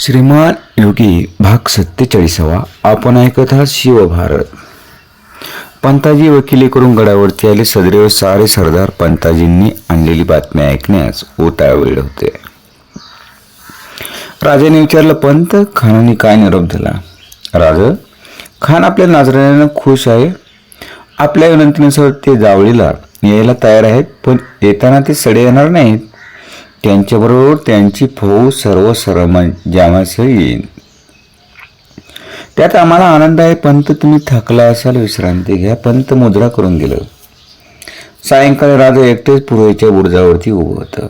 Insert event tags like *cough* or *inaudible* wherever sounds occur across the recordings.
श्रीमान योगी भाग सत्तेचाळीसावा आपण ऐकत आहात शिवभारत पंताजी वकिली करून गडावरती आले सदरेव सारे सरदार पंताजींनी आणलेली बातमी ऐकण्यास ओताळलेले होते राजाने विचारलं पंत खानाने काय निरोप दिला राज खान आपल्या नाजराण्यानं खुश आहे आपल्या विनंतीनुसार ते जावळीला यायला तयार आहेत पण येताना ते सडे येणार नाहीत त्यांच्याबरोबर त्यांची फौज सर्व सरंजामासह येईल त्यात आम्हाला आनंद आहे पंत तुम्ही थकला असाल विश्रांती घ्या पंत मुद्रा करून गेलं. सायंकाळी राजा एकटेच पुरोहीच्या बुर्जावरती उभं होतं.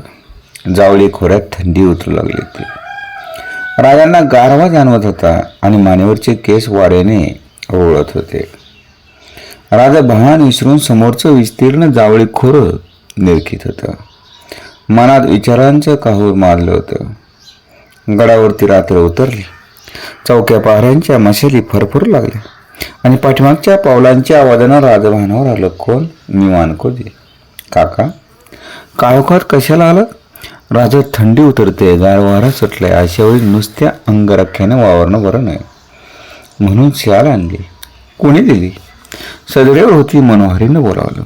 जावळी खोऱ्यात थंडी उतरू लागली होती. राजांना गारवा जाणवत होता आणि मानेवरचे केस वाऱ्याने ओळत होते. राजा भान विसरून समोरचं विस्तीर्ण जावळी खोरं निरखित होतं. मनात विचारांचं काहूर मारलं होतं. गडावरती रात्र उतरली. चौक्या पहाऱ्यांच्या मशेली फरफरू लागल्या. आणि पाठीमागच्या पावलांच्या आवाजानं राजभानावर आलं कोण? मी मानकोजी काका काळोखात कशाला आलं राजा थंडी उतरते गारवारा सुटलाय अशा वेळी नुसत्या अंगरख्यानं वावरणं बरं नाही. म्हणून शाल आणली. कोणी दिली? सदैव होती मनोहरीनं बोलावलं.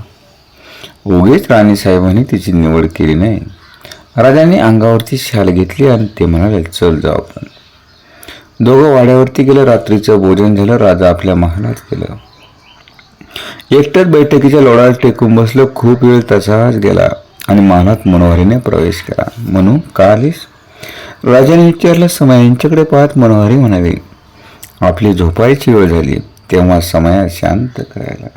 उगीच राणीसाहेबांनी तिची निवड केली नाही. राजाने अंगावरती शाल घेतली आणि ते म्हणाले चल जाऊ आपण. दोघं वाड्यावरती गेलं रात्रीचं भोजन झालं राजा आपल्या महालात गेलं. एकटंच बैठकीच्या लोडाला टेकून बसलं खूप वेळ तसाच गेला आणि महालात मनोहरीने प्रवेश केला. म्हणून का आलीस? राजाने विचारलं समय यांच्याकडे पाहत मनोहरी म्हणाली आपली झोपायची वेळ झाली तेव्हा समया शांत करायला.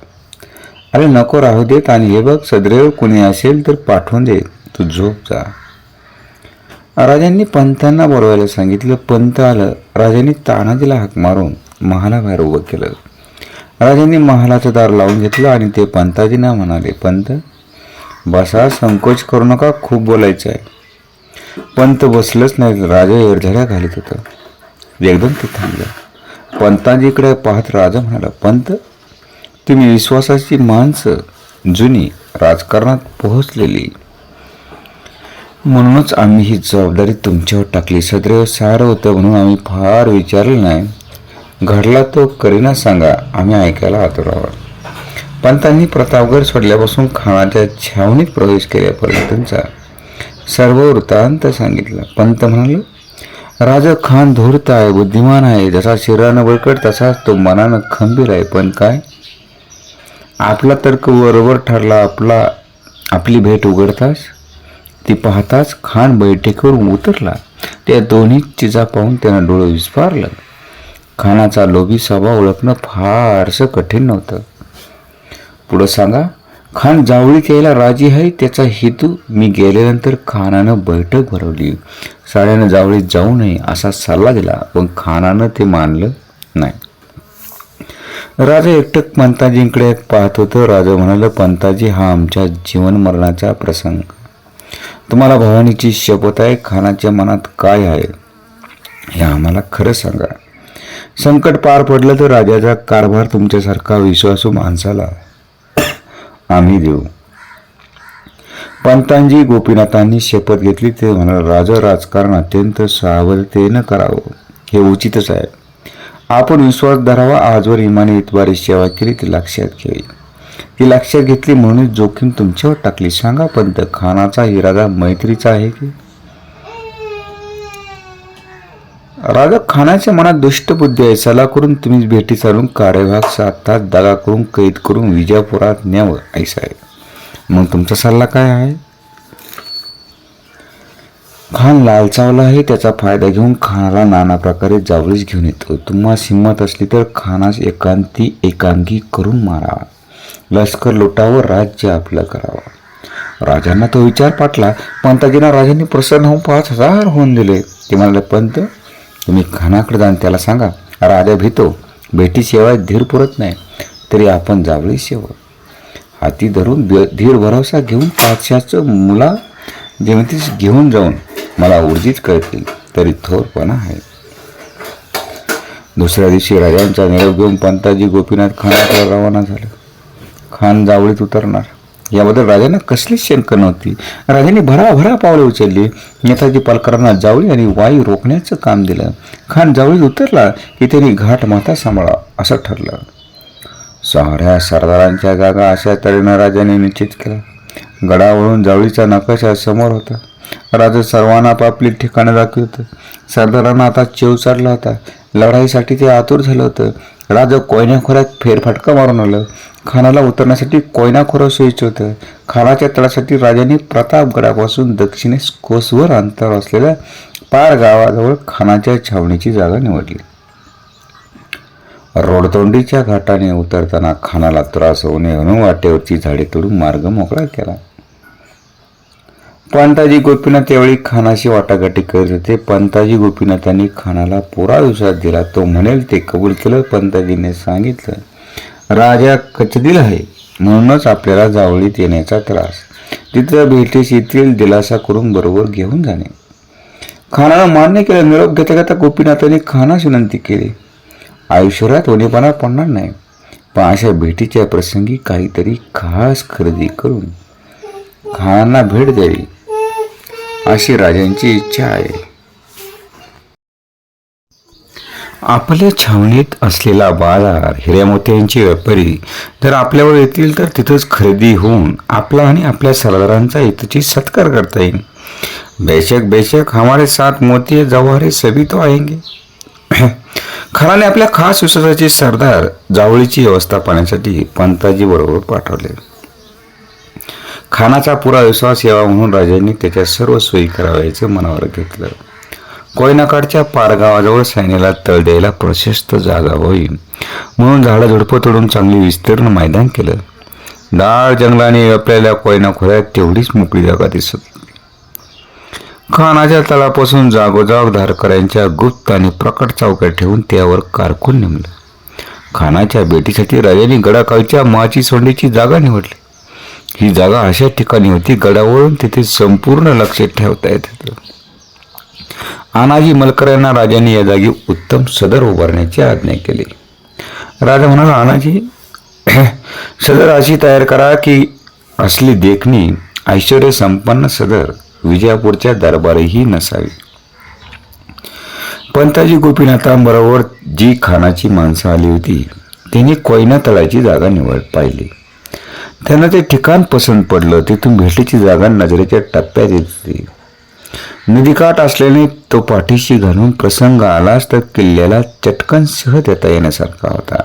अरे नको राहू देत आणि हे बघ सदैव कुणी असेल तर पाठवून दे तू झोप जा. राजांनी पंतांना बोलवायला सांगितलं. पंत आलं. राजांनी तानाजीला हाक मारून महालाबाहेर उभं केलं. राजांनी महालाचं दार लावून घेतलं आणि ते पंताजींना म्हणाले पंत बसा संकोच करू नका खूप बोलायचं आहे. पंत बसलंच नाही राजा एरझड्या घालत होतं. एकदम ते थांबलं. पंताजीकडे पाहत राजा म्हणाला पंत तुम्ही विश्वासाची माणसं जुनी राजकारणात पोहोचलेली म्हणूनच आम्ही ही जबाबदारी तुमच्यावर टाकली. सदैव सारं होतं म्हणून आम्ही फार विचारलं नाही. घडला तो करीना सांगा. आम्ही ऐकायला आतुर आहोत. पंतांनी प्रतापगड सोडल्यापासून खानाच्या छावणीत प्रवेश केल्यापर्यंतचा सर्व वृत्तांत सांगितला. पंत म्हणाले राजा खान धूर्त आहे बुद्धिमान आहे. जसा शरीरानं बळकट तसाच तो मनानं खंबीर आहे. पण काय? आपला तर्क बरोबर ठरला आपला आपली भेट उघडताच ती पाहताच खान बैठकीवरून उतरला. त्या दोन्ही चिजा पाहून त्यानं डोळं विस्फारलं. खानाचा लोभी स्वभाव ओळखणं फारसं कठीण नव्हतं. पुढं सांगा खान जावळीत यायला राजी आहे त्याचा हेतू मी गेल्यानंतर खानानं बैठक भरवली. साड्यानं जावळीत जाऊ नये असा सल्ला दिला पण खानानं ते मानलं नाही. राजा एकटक पंताजींकडे पाहत होतं. राजा म्हणालं पंताजी हा आमच्या जीवनमरणाचा प्रसंग. तुम्हाला भवानीची शपथ आहे खानाच्या मनात काय आहे हे आम्हाला खरं सांगा. संकट पार पडलं तर राजाचा कारभार तुमच्यासारखा विश्वासू माणसाला आम्ही देऊ. पंतांजी गोपीनाथांनी शपथ घेतली ते म्हणाल राजा राजकारण अत्यंत सावधतेनं करावं. हे उचितच आहे. आपण विश्वास धरावा आजवर इमाने इतवारी सेवा केली ती लक्षात घ्यावी ती लक्षात घेतली म्हणून जोखीम तुमच्यावर टाकली. सांगा पंत खानाचा इरादा मैत्रीचा आहे की? राजा खानाच्या मनात दुष्ट बुद्धी आहे. सला करून तुम्ही भेटी चालून कार्यभाग साधतात दगा करून कैद करून विजापुरात न्यावं ऐसा आहे. मग तुमचा सल्ला काय आहे? खान लालचावला आहे त्याचा फायदा घेऊन खानाला नाना प्रकारे जावळीच घेऊन येतो. तुम्हाला हिंमत असली तर खानास एकांती एकांगी करून मारावा लष्कर लुटावं राज्य आपलं करावं. राजांना तो विचार पाटला पंताजींना राजांनी प्रसन्न होऊन पाच हजार होऊन दिले. ते म्हणाले पंत तुम्ही खानाकडे जाऊन त्याला सांगा. राजा भीतो. भेटी भेटीशिवाय धीर पुरत नाही. तरी आपण जावळी शेव हाती धरून धीर भरोसा घेऊन पाचशाचं मुला जयंतीस घेऊन जाऊन मला ऊर्जित करतील. तरी थोरपणा आहे. दुसऱ्या दिवशी राजांचा निरोप घेऊन पंताजी गोपीनाथ खानाकडे रवाना झालं. खान जावळीत उतरणार. याबद्दल राजांना कसलीच शंका नव्हती. राजांनी भराभरा पावले उचलली. नेताजी पालकरांना जावळी आणि वायू रोखण्याचं काम दिलं. खान जावळीत उतरला की त्यांनी घाट माता सांभाळा असं ठरलं. साऱ्या सरदारांच्या जागा अशा तऱ्हेनं राजाने निश्चित केला गडावरून जावळीचा नकाशा समोर होता. राजा सर्वांना आपापली ठिकाणं दाखवत सरदारांना आता चेव चढला होता. लढाईसाठी ते आतुर झालं होतं. राजा कोयण्याखोऱ्यात खोऱ्यात फेरफटका मारून आलं. खानाला उतरण्यासाठी कोयना खोरं सोयीचं होतं. खानाच्या तळासाठी राजाने प्रतापगडापासून दक्षिणेस कोसवर अंतर असलेल्या पार गावाजवळ खानाच्या छावणीची जागा निवडली. रोडतोंडीच्या घाटाने उतरताना खानाला त्रास होऊ नये म्हणून वाटेवरची झाडे तोडून मार्ग मोकळा केला. पंताजी गोपीनाथ यावेळी खानाशी वाटाघाटी करत होते. पंताजी गोपीनाथांनी खानाला पुरा विश्वास दिला. तो म्हणेल ते कबूल केलं पंताजीने सांगितलं. राजा कचदिल आहे. म्हणूनच आपल्याला जावळीत येण्याचा त्रास. तिथं भेटीस येथील दिलासा करून बरोबर घेऊन जाणे. खानाला मान्य केलं निरोप घेता घेता गोपीनाथाने खानास विनंती केली. आयुष्यात वनेपणा पडणार नाही. पण अशा भेटीच्या प्रसंगी काहीतरी खास खरेदी करून खानांना भेट द्यावी. अशी राजांची इच्छा आहे. आपल्या छावणीत असलेला बाजार हिऱ्या मोत्यांचे व्यापारी जर आपल्यावर येतील तर तिथंच खरेदी होऊन आपला आणि आपल्या सरदारांचा इथची सत्कार करता येईल. बेशक बेशक हमारे साथ मोती जवाहरे सभी तो आएंगे. *clears throat* खराने आपल्या खास विश्वासाचे सरदार जावळीची व्यवस्था पाहण्यासाठी पंताजी बरोबर पाठवले. खानाचा पुरा विश्वास यावा म्हणून राजांनी त्याच्या सर्व सोयी करावयाचं मनावर घेतलं. कोयनाकाडच्या पारगावाजवळ सैन्याला तळ द्यायला प्रशस्त जागा व्हावी म्हणून झाडं झुडपं तोडून चांगली विस्तीर्ण मैदान केलं. डाळ जंगलाने आपल्याला कोयना खोऱ्यात तेवढीच मोकळी जागा दिसत. खानाच्या तळापासून जागोजाग धारकऱ्यांच्या गुप्त आणि प्रकट चौक्या ठेवून त्यावर कारकून नेमलं. खानाच्या भेटीसाठी राजांनी गडाकाळच्या माची सोंडीची जागा निवडली. ही जागा अशा ठिकाणी होती गडावरून तिथे संपूर्ण लक्ष ठेवता येत होतं. आनाजी मलकर यांना राजांनी या जागी उत्तम सदर उभारण्याची आज्ञा केली. राजा म्हणाला आनाजी *clears throat* सदर अशी तयार करा की असली देखणी ऐश्वर्य संपन्न सदर विजयापूरच्या दरबारही नसावी. पंताजी गोपीनाथांबरोबर जी खानाची माणसं आली होती त्यांनी कोयना तळाची जागा निवड पाहिली. त्यांना ते ठिकाण पसंत पडलं. तिथून भेटीची जागा नजरेच्या टप्प्यात येत होती. नदीकाठ असल्याने तो पाठीशी घालून प्रसंग आलाच तर किल्ल्याला चटकन सह देता येण्यासारखा होता.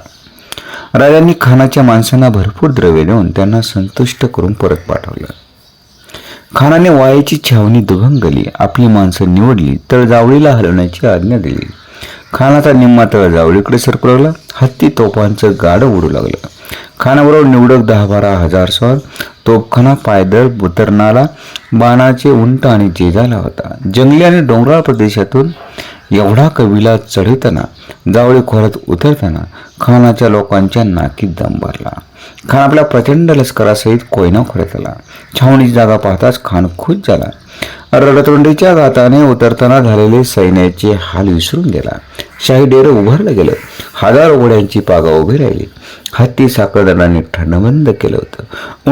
राजांनी खानाच्या माणसांना भरपूर द्रव्य देऊन त्यांना संतुष्ट करून परत पाठवलं. खानाने वायाची छावणी दुभंगली आपली माणसं निवडली तर जावळीला हलवण्याची आज्ञा दिली. खानाचा निम्मा तळ जावळीकडे सरकवला हत्ती तोफांचं गाडं उडू लागलं. खानाबरोबर निवडक दहा बारा हजार स्वार तोफखाना पायदळ बुतरणाला बाणाचे उंट आणि जेजाला होता. जंगली आणि डोंगराळ प्रदेशातून एवढा कवीला चढताना जावळी खोऱ्यात उतरताना खानाच्या लोकांच्या नाकीत दम भरला. खान आपल्या प्रचंड लष्करासहित कोयना खोऱ्यात आला. छावणीची जागा पाहताच खान खुश झाला. रडतोंडीच्या गाताने उतरताना झालेले सैन्याचे हाल विसरून गेला. शाही डेरं उभारलं गेलं. हजारो घोड्यांची पागा उभी राहिली. हत्ती साखळदंडाने बंद केलं होतं.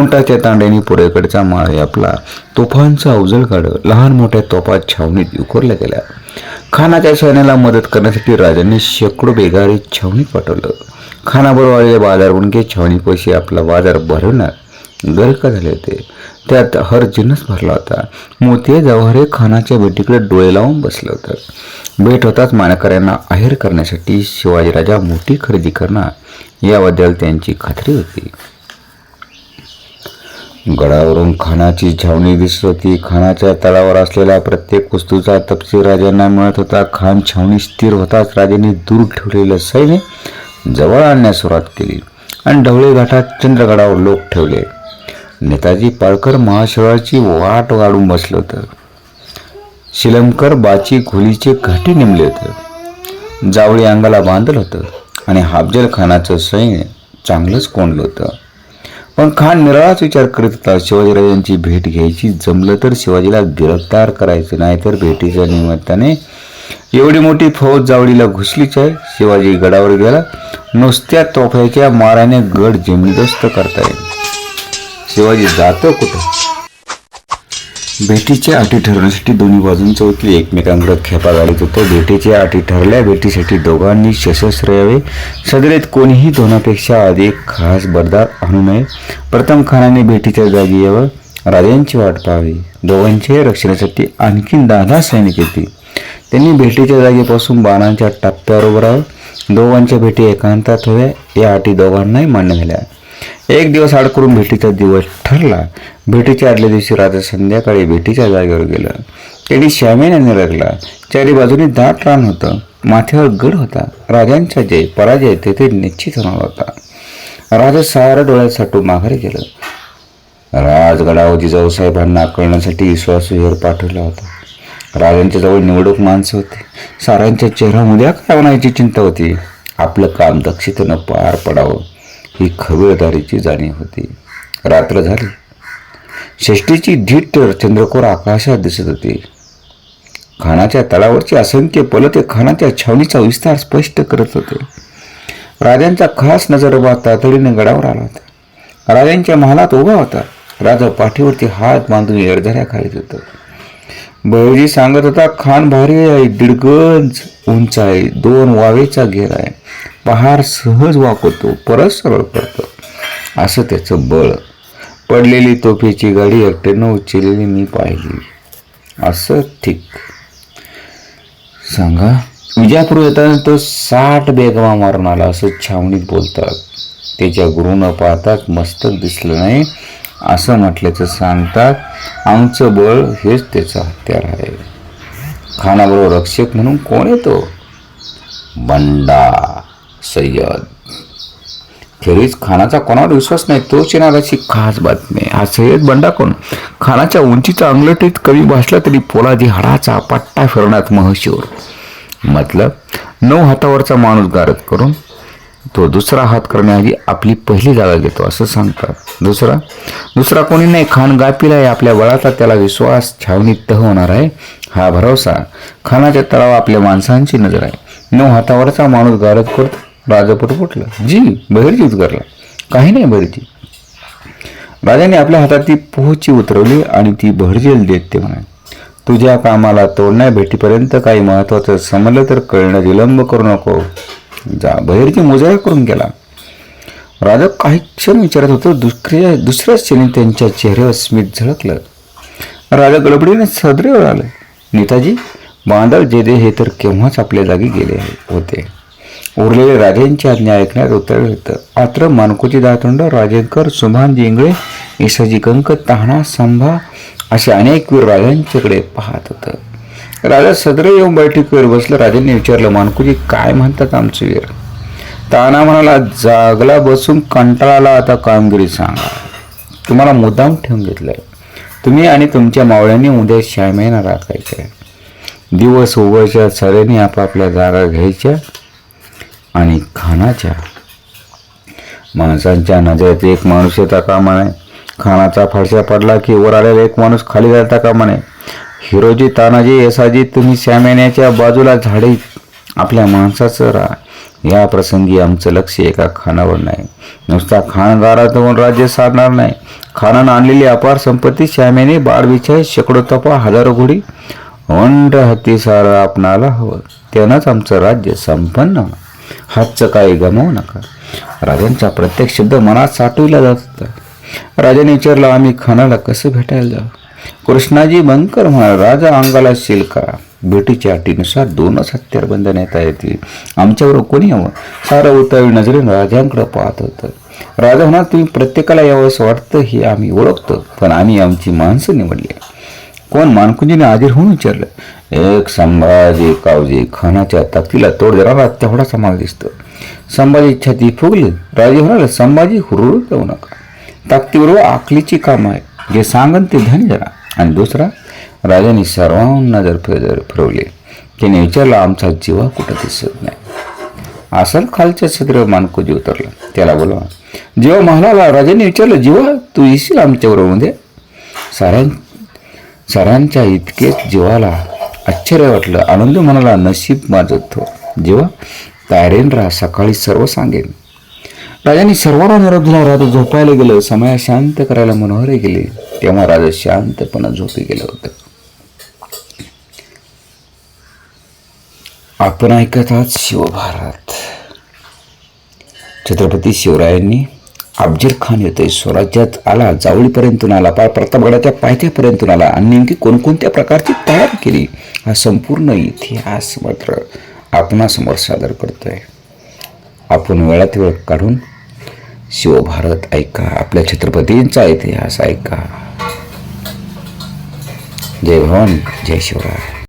उंटाच्या तांड्याने पुढेकडचा माळ आपला. तोफांचा अवजळ काढ. लहान मोठ्या तोफात छावणीत उकरल्या गेल्या. खानाच्या सैन्याला मदत करण्यासाठी राजांनी शेकडो बेगारी छावणीत पाठवलं. खानाबरोबर आलेले बाजार बुणके छावणीपाशी आपला बाजार भरवणार. गर्क झाले होते. त्यात हर जिन्नस भरला होता. मोती जवाहरे खानाच्या भेटीकडे डोळे लावून बसलं होतं. भेट होताच मानकऱ्यांना आहेर करण्यासाठी शिवाजीराजा मोठी खरेदी करणार याबद्दल त्यांची खात्री होती. गडावरून खानाची छावणी दिसत होती. खानाच्या तळावर असलेल्या प्रत्येक वस्तूचा तपशील राजांना मिळत होता. खान छावणी स्थिर होताच राजांनी दूर ठेवलेलं सैन्य जवळ आणण्यास सुरुवात केली आणि ढवळे घाटात चंद्रगडावर लोक ठेवले. नेताजी पाळकर महाशयाची वाट वाढून बसलं होतं. शिलमकर बाची खुलीचे घाटी नेमले होतं. जावळी अंगाला बांधलं होतं आणि हाफजल खानाचं सैन्य चांगलंच कोंडलं होतं. पण खान निराळाच विचार करत होता शिवाजीराजांची भेट घ्यायची जमलं तर शिवाजीला गिरफ्तार करायचं नाहीतर भेटीच्या निमित्ताने एवढी मोठी फौज जावळीला घुसलीच आहे. शिवाजी गडावर गेला नुसत्या तोफ्याच्या माराने गड जमीनदस्त करता येईल. शिवाजी जातो कुठं? भेटीच्या अटी ठरवण्यासाठी दोन्ही बाजूंचे वकील एकमेकांकडे खेपा गाडीत होते. भेटीच्या अटी ठरल्या भेटीसाठी दोघांनी सशस्त्र यावे. सदरेत कोणीही दोनापेक्षा अधिक खास बरदार आणू नये. प्रथम खानाने भेटीच्या जागी यावं. राजांची वाट पाहावी. दोघांच्याही रक्षणासाठी आणखीन दादा दहा सैनिक येतील. त्यांनी भेटीच्या जागेपासून बाणांच्या टप्प्यावर उभं राहावं. दोघांच्या भेटी एकांतात हव्या या अटी दोघांनाही मान्य झाल्या. एक दिवस आड करून भेटीचा दिवस ठरला. भेटीच्या आदल्या दिवशी राजा संध्याकाळी भेटीच्या जागेवर गेलं. त्यांनी श्यामेने लागला चारी बाजूनी दाट रान होतं. माथ्यावर गड होता. राजांचा जय पराजय तेथे निश्चित होणार होता. राजा सारा डोळ्यात साठू माघारी गेलं. राजगडावर जाऊसाहेबांना कळण्यासाठी विश्वासविहार पाठवला होता. राजांच्या जवळ निवडक माणसं होते. साऱ्यांच्या चेहऱ्यामध्ये काय म्हणायची चिंता होती? आपलं काम दक्षतेनं पार पडावं. ही खबरदारीची जाणीव होती. रात्र झाली. षष्टीची धीट चंद्रकोर आकाशात दिसत होती. खानाच्या तळावरची असंख्य पलते खानाच्या छावणीचा विस्तार स्पष्ट करत होते. राजांचा खास नजरबाज तातडीने गडावर आला होता. राजांच्या महालात उभा होता. राजा पाठीवरती हात बांधून येडझाऱ्या खालीत होता. बळजी सांगत होता खान भारी आहे दीडगंज उंच आहे दोन वावेचा घेर आहे. पहार सहज वाकवतो परत सरळ करतो असं त्याचं बळ. पडलेली तोफेची गाडी एकट्यानं उचललेली मी पाहिली. असं ठीक. सांगा विजापूर येताना तो साठ बेगमा मारून आला असं छावणीत बोलतात. त्याच्या गुरुनं पाहतात मस्तक दिसलं नाही असं म्हटल्याचं सांगतात. आमचं बळ हेच त्याचं हत्यार आहे. खानाबरोबर रक्षक म्हणून कोण येतो? बंडा. सय्यद. खेरीज खानाचा कोणावर विश्वास नाही तोच येणार अशी खास बातमी. हा सय्यद बंडा कोण खानाच्या उंचीचा अंगलटीत कमी भासला तरी पोलादी हाडाचा पट्टा फिरण्यात महशूर मतलब नऊ हातावरचा माणूस गारद करून तो दुसरा हात करण्याआधी आपली पहिली जागा घेतो असं सांगतात. दुसरा दुसरा कोणी नाही खान गापीला आहे आपल्या बळाचा त्याला विश्वास छावणीत तह होणार आहे हा भरोसा खानाच्या तळावर आपल्या माणसांची नजर आहे. नऊ हातावरचा माणूस गारद करतो राजापूर फुटलं जी बहिरजीच करला काही नाही बहिरजी. राजाने आपल्या हातात ती पोहची उतरवली आणि ती बहरजेल देत ते म्हणाले तुझ्या कामाला तोडण्या भेटीपर्यंत काही महत्वाचं समजलं तर कळणं विलंब करू नको. जा बहिरजी मुजरा करून गेला. राजा काही क्षण विचारत होतो दुसऱ्या दुसऱ्याच क्षणी त्यांच्या चेहऱ्यावर स्मित झळकलं. राजा गडबडीने सदरेवर आलं. नेताजी बांधव जेदे हे तर केव्हाच आपल्या जागी गेले होते. उरलेले राजेंची आज्ञा ऐकण्यात उत्तर होतं मात्र मानकोची दातोंड राजेंकर सुभान जिंगळे इसाजी कंक ताहणा संभा असे अनेक वीर राजांच्याकडे पाहत होतं. राजा सदर येऊन बैठकीवर बसलं. राजांनी विचारलं मानकोजी काय म्हणतात आमचे वीर? ताना म्हणाला जागला बसून कंटाळाला आता कामगिरी सांगा. तुम्हाला मुद्दाम ठेवून घेतलंय. तुम्ही आणि तुमच्या मावळ्यांनी उद्या श्यामेना राखायचे दिवस उभयच्या सरेने आपापल्या जागा घ्यायच्या. आणि खानाच्या. माणसांच्या नजरेत एक माणूस येता कामा नये खानाचा फारशा पडला की वर आलेला एक माणूस खाली जाता कामा नये हिरोजी तानाजी येसाजी तुम्ही श्यामेण्याच्या बाजूला झाडे आपल्या माणसाचं राहा या प्रसंगी आमचं लक्ष एका खानावर नाही. नुसता खानदारात होऊन राज्य साधणार नाही. खानानं आणलेली अपार संपत्ती श्यामेने बाळविछाय शेकडो तपा हजारो घोडी. ओंड हत्तीसार आपणाला हवं. त्यानंच आमचं राज्य संपन्न होणार. हातचं काही गमावू नका. राजांचा प्रत्येक शब्द मनात साठविला जात होता राजाने विचारलं आम्ही खानाला कसं भेटायला जाऊ? कृष्णाजी बंकर म्हणा राजा अंगाला शील करा. भेटीच्या अटीनुसार दोनच हत्यार बंद नेता येतील. आमच्यावर कोणी यावं? सारं उतावी नजरेनं राजांकडे पाहत होतं. राजा म्हणा तुम्ही प्रत्येकाला यावं असं वाटतं हे आम्ही ओळखतो. पण आम्ही आमची माणसं निवडली कोण मानकुंजीने आधीर होऊन विचारलं एक संभाजी कावजी खानाच्या ताकदीला तोड देणारा तेवढाचा माग दिसतो. संभाजी छाती फुगली राजे म्हणाले संभाजी हुरळू देऊ नका. ताकदीबरोबर आखलीची काम आहे जे सांगन ते ध्यान जरा. आणि दुसरा राजाने सर्वांना जर फिर फिरवले त्याने विचारलं आमचा जीवा कुठं दिसत नाही? असल खालच्या सत्र मानकोजी उतरला. त्याला बोलवा जेव्हा महालाला राजाने विचारलं जीवा तू येशील आमच्याबरोबरमध्ये? साऱ्यां सरांच्या इतकेच जीवाला आश्चर्य वाटलं. आनंद म्हणाला नशीब माझं तो जेव्हा तयारीन राहा सकाळी सर्व सांगेन. राजाने सर्वांना निरोप दिला. राजा झोपायला गेलं. समय शांत करायला मनोहरे गेले. तेव्हा राजा शांतपणे झोपी गेलं होतं. आपण ऐकत आहात शिवभारत. छत्रपती शिवरायांनी अफजल खान येतोय. स्वराज्यात आला जावळीपर्यंतून आला पार प्रतापगडाच्या पायथ्यापर्यंतून आला आणि नेमकी कोणकोणत्या प्रकारची तयारी केली? हा संपूर्ण इतिहास मात्र आपणासमोर सादर करतोय. आपण वेळात वेळ काढून शिवभारत ऐका आपल्या छत्रपतींचा इतिहास ऐका. जय भवन जय शिवराय.